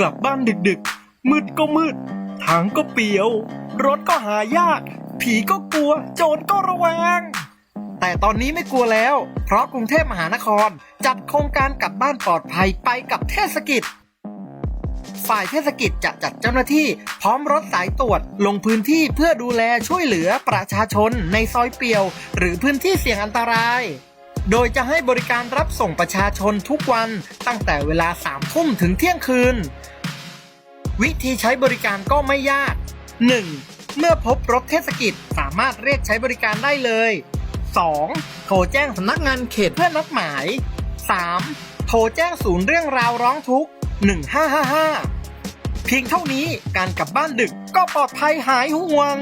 กลับบ้านดึกๆ มืดก็มืด ทางก็เปียว รถก็หายาก ผีก็กลัว โจรก็ระแวง แต่ตอนนี้ไม่กลัวแล้ว เพราะกรุงเทพมหานคร จัดโครงการกลับบ้านปลอดภัยไปกับเทศกิจ ฝ่ายเทศกิจจะจัดเจ้าหน้าที่ พร้อมรถสายตรวจลงพื้นที่เพื่อดูแลช่วยเหลือประชาชนในซอยเปียว หรือพื้นที่เสี่ยงอันตราย โดยจะให้บริการรับส่งประชาชนทุกวันตั้งแต่เวลาสามทุ่มถึงเที่ยงคืน วิธีใช้บริการก็ไม่ยาก 1. เมื่อพบรถเทศกิจสามารถเรียกใช้บริการได้เลย 2. โทรแจ้งสำนักงานเขตเพื่อนัดหมาย 3. โทรแจ้งศูนย์เรื่องราวร้องทุกข์ 1555 เพียงเท่านี้การกลับบ้านดึกก็ปลอดภัยหายห่วง